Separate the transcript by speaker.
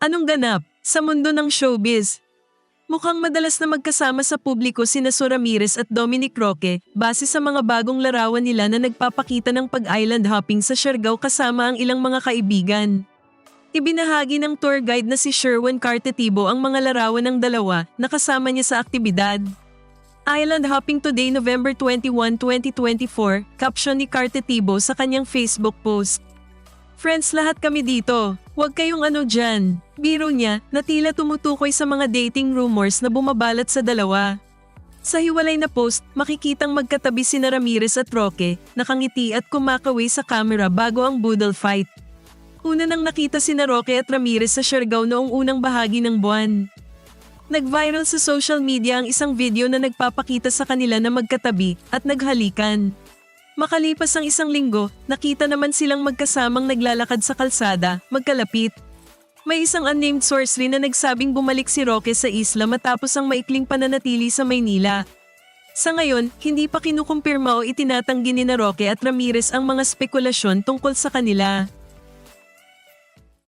Speaker 1: Anong ganap sa mundo ng showbiz? Mukhang madalas na magkasama sa publiko sina Su Ramirez at Dominic Roque base sa mga bagong larawan nila na nagpapakita ng pag-island hopping sa Siargao kasama ang ilang mga kaibigan. Ibinahagi ng tour guide na si Sherwin Cartetibo ang mga larawan ng dalawa na kasama niya sa aktibidad. Island hopping today November 21, 2024, caption ni Cartetibo sa kanyang Facebook post. Friends lahat kami dito. Huwag kayong ano dyan. Biro niya na tila tumutukoy sa mga dating rumors na bumabalat sa dalawa. Sa hiwalay na post, makikitang magkatabi si Ramirez at Roque, nakangiti at kumakaway sa camera bago ang boodle fight. Una nang nakita si Roque at Ramirez sa Siargao noong unang bahagi ng buwan. Nag-viral sa social media ang isang video na nagpapakita sa kanila na magkatabi at naghalikan. Makalipas ang isang linggo, nakita naman silang magkasamang naglalakad sa kalsada, magkalapit. May isang unnamed source rin na nagsabing bumalik si Roque sa isla matapos ang maikling pananatili sa Maynila. Sa ngayon, hindi pa kinukumpirma o itinatanggi ni na Roque at Ramirez ang mga spekulasyon tungkol sa kanila.